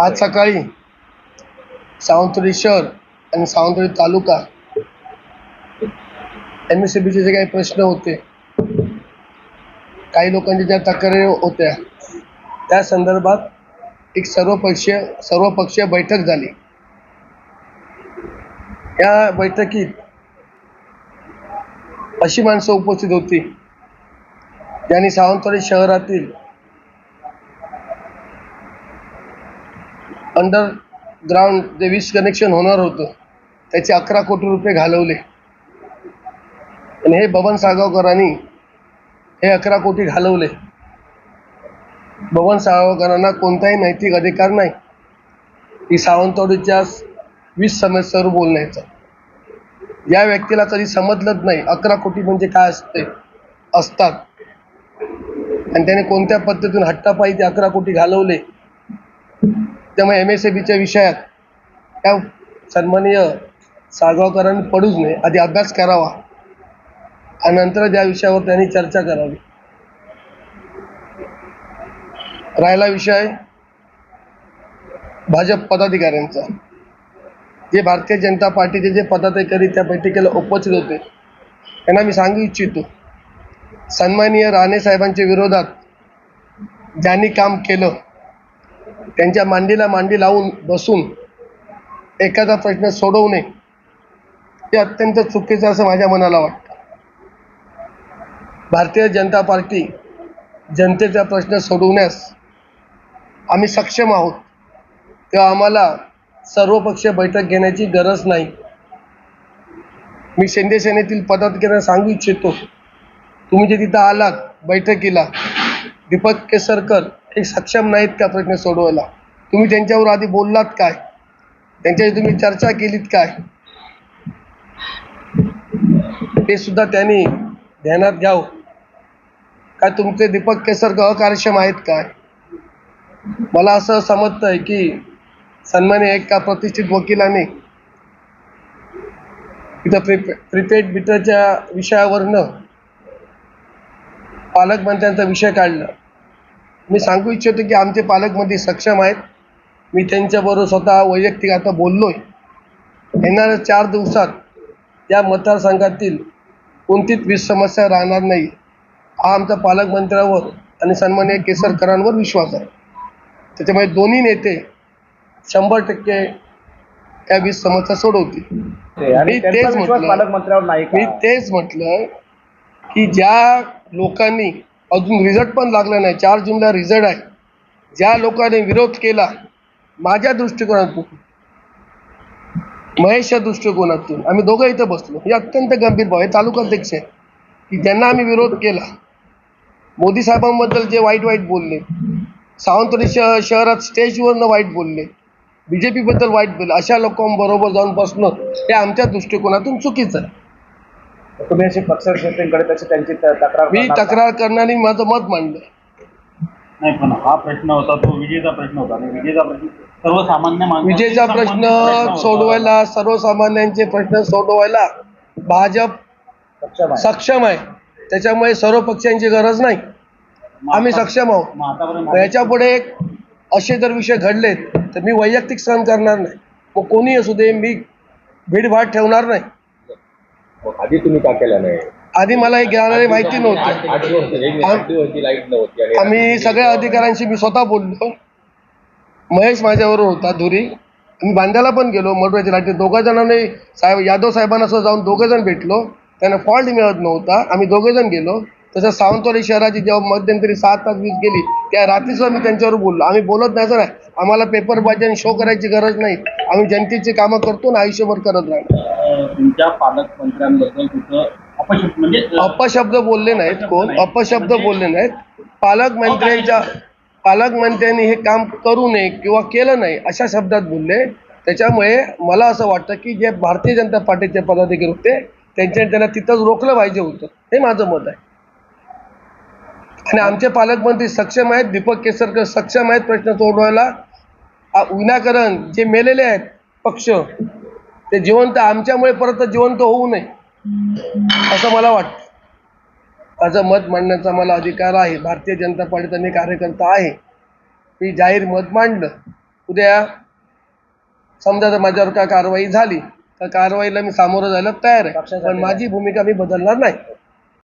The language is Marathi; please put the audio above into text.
आज सकाळी सावंतवाडी शहर आणि Sawantwadi taluka M S C बीचे जे काही प्रश्न होते काही लोकांच्या ज्या तक्रारी होत्या त्या संदर्भात एक सर्वपक्षीय सर्वपक्षीय बैठक झाली. या बैठकीत अशी माणसं उपस्थित होती ज्यांनी सावंतवाडी शहरातील अंडरग्राऊंड जे वीज कनेक्शन होणार होतं त्याचे अकरा कोटी रुपये घालवले. आणि हे बबन साळगावकरांनी हे अकरा कोटी घालवले. बबन साळगावकरांना कोणताही नैतिक अधिकार नाही. की सावंतवाडीच्या वीज समस्येवर बोलण्याचा या व्यक्तीला कधी समजलंच नाही अकरा कोटी म्हणजे काय असते असतात. आणि त्याने कोणत्या पद्धतीतून हट्टापायी ते अकरा कोटी घालवले त्यामुळे एम एस ए बीच्या विषयात त्या सन्माननीय साळगावकरांनी पडूच नये. आधी अभ्यास करावा. आणि नंतर त्या विषयावर त्यांनी चर्चा करावी. राहिला विषय भाजप पदाधिकाऱ्यांचा. जे भारतीय जनता पार्टीचे जे पदाधिकारी त्या बैठकीला उपस्थित होते त्यांना मी सांगू इच्छितो सन्माननीय राणे साहेबांच्या विरोधात ज्यांनी काम केलं त्यांच्या मांडीला मांडी लावून बसून एखादा प्रश्न सोडवणे हे अत्यंत चुकीचं असं माझ्या मनाला वाटतं. भारतीय जनता पार्टी जनतेचा प्रश्न सोडवण्यास आम्ही सक्षम आहोत. तेव्हा आम्हाला सर्वपक्षीय बैठक घेण्याची गरज नाही. मी शिंदे सेनेतील पदाधिकाऱ्यांना सांगू इच्छितो तुम्ही जे तिथं आलात बैठकीला दीपक केसरकर एक सक्षम नाहीत का प्रश्न सोडवायला. तुम्ही त्यांच्यावर आधी बोललात काय? त्यांच्याशी तुम्ही चर्चा केलीत काय? हे सुद्धा त्यांनी ध्यानात घ्यावं. काय तुमचे दीपक केसरकर अकार्यक्षम आहेत काय? मला असं समजतं आहे की सन्मान्य एका प्रतिष्ठित वकिलाने इथं प्रिपे प्रिपेड मीटरच्या विषयावरनं पालकमंत्र्यांचा विषय काढला. मी सांगू इच्छितो की आमचे पालकमंत्री सक्षम आहेत. मी त्यांच्याबरोबर स्वतः वैयक्तिक आता बोललो आहे येणाऱ्या चार दिवसात या मतदारसंघातील कोणतीच वीज समस्या राहणार नाही. हा आमचा पालकमंत्र्यावर आणि सन्मान्य केसरकरांवर विश्वास आहे. त्याच्यामुळे दोन्ही नेते शंभर टक्के या वीज समस्या सोडवतील. आणि मी तेच म्हटलं. मी तेच म्हटलं की ज्या लोकांनी अजून रिझल्ट पण लागला नाही. चार जूनला रिझल्ट आहे. ज्या लोकांनी विरोध केला माझ्या दृष्टिकोनातून महेशच्या दृष्टिकोनातून आम्ही दोघं इथं बसलो. हे अत्यंत गंभीर भाव हे तालुकाध्यक्ष आहे. की ज्यांना आम्ही विरोध केला मोदी साहेबांबद्दल जे वाईट वाईट बोलले सावंतवाडी श शहरात स्टेजवरनं वाईट बोलले बी जे पीबद्दल वाईट बोलले अशा लोकांबरोबर जाऊन बसणं हे आमच्या दृष्टिकोनातून चुकीचं आहे. तुम्ही अशी पक्षश्रेष्ठींकडे तशी त्यांची त- तक्रार मी? तक्रार करणारी माझं मत मांडलं. नाही पण हा प्रश्न होता तो विजेचा प्रश्न होता. आणि विजेचा प्रश्न सर्वसामान्य विजेचा प्रश्न. सोडवायला सर्वसामान्यांचे प्रश्न सोडवायला भाजप सक्षम आहे. त्याच्यामुळे सर्व पक्षांची गरज नाही. आम्ही सक्षम आहोत. याच्यापुढे एक असे जर विषय घडलेत तर मी वैयक्तिक सहन करणार नाही. मग कोणी असू दे मी भीडभाड ठेवणार नाही. आधी तुम्ही का केलं नाही? आधी मला हे घेणारी माहिती नव्हती. आठ दिवस एक आठ दिवस ती लाइट नव्हती आणि आम्ही सगळ्या अधिकाऱ्यांशी मी स्वतः बोललो. महेश माझ्याबरोबर होता धुरी. आम्ही बांद्याला पण गेलो मडवायच्या लाटे दोघा जणांनी साहेब यादव साहेबांना सुद्धा जाऊन दोघं जण भेटलो. त्यांना फॉल्ट मिळत नव्हता. आम्ही दोघे जण गेलो. तसं सावंतवाडी शहराची जेव्हा मध्यंतरी सात तास वीज गेली त्या रात्री सुद्धा मी त्यांच्यावर बोललो. आम्ही बोलत नाही नाही. आम्हाला पेपरबाजी आणि शो करायची गरज नाही. आम्ही जनतेची कामं करतो ना आयुष्यभर करत राहणार तुमच्या पालकमंत्र्यांबद्दल कुठं अपशब्द म्हणजे बोलले नाहीत कोण? अपशब्द बोलले नाहीत. पालकमंत्र्यांच्या पालकमंत्र्यांनी हे काम करू नये किंवा केलं नाही अशा शब्दात बोलले. त्याच्यामुळे मला असं वाटतं की जे भारतीय जनता पार्टीचे पदाधिकारी होते त्यांच्या त्यांना तिथंच रोखलं पाहिजे होतं. हे माझं मत आहे. आणि आमचे पालकमंत्री सक्षम आहेत. दीपक केसरकर सक्षम आहेत प्रश्न सोडवायला. विनाकारण जे मेलेले आहेत पक्ष ते जिवंत आमच्यामुळे परत जिवंत होऊ नये असं मला वाटतं. माझं मत मांडण्याचा मला अधिकार आहे. भारतीय जनता पार्टीचा मी कार्यकर्ता आहे. मी जाहीर मत मांडलं. उद्या समजा जर माझ्यावर काय कारवाई झाली तर कारवाईला मी सामोरं जायला तयार आहे. पण माझी भूमिका मी बदलणार नाही.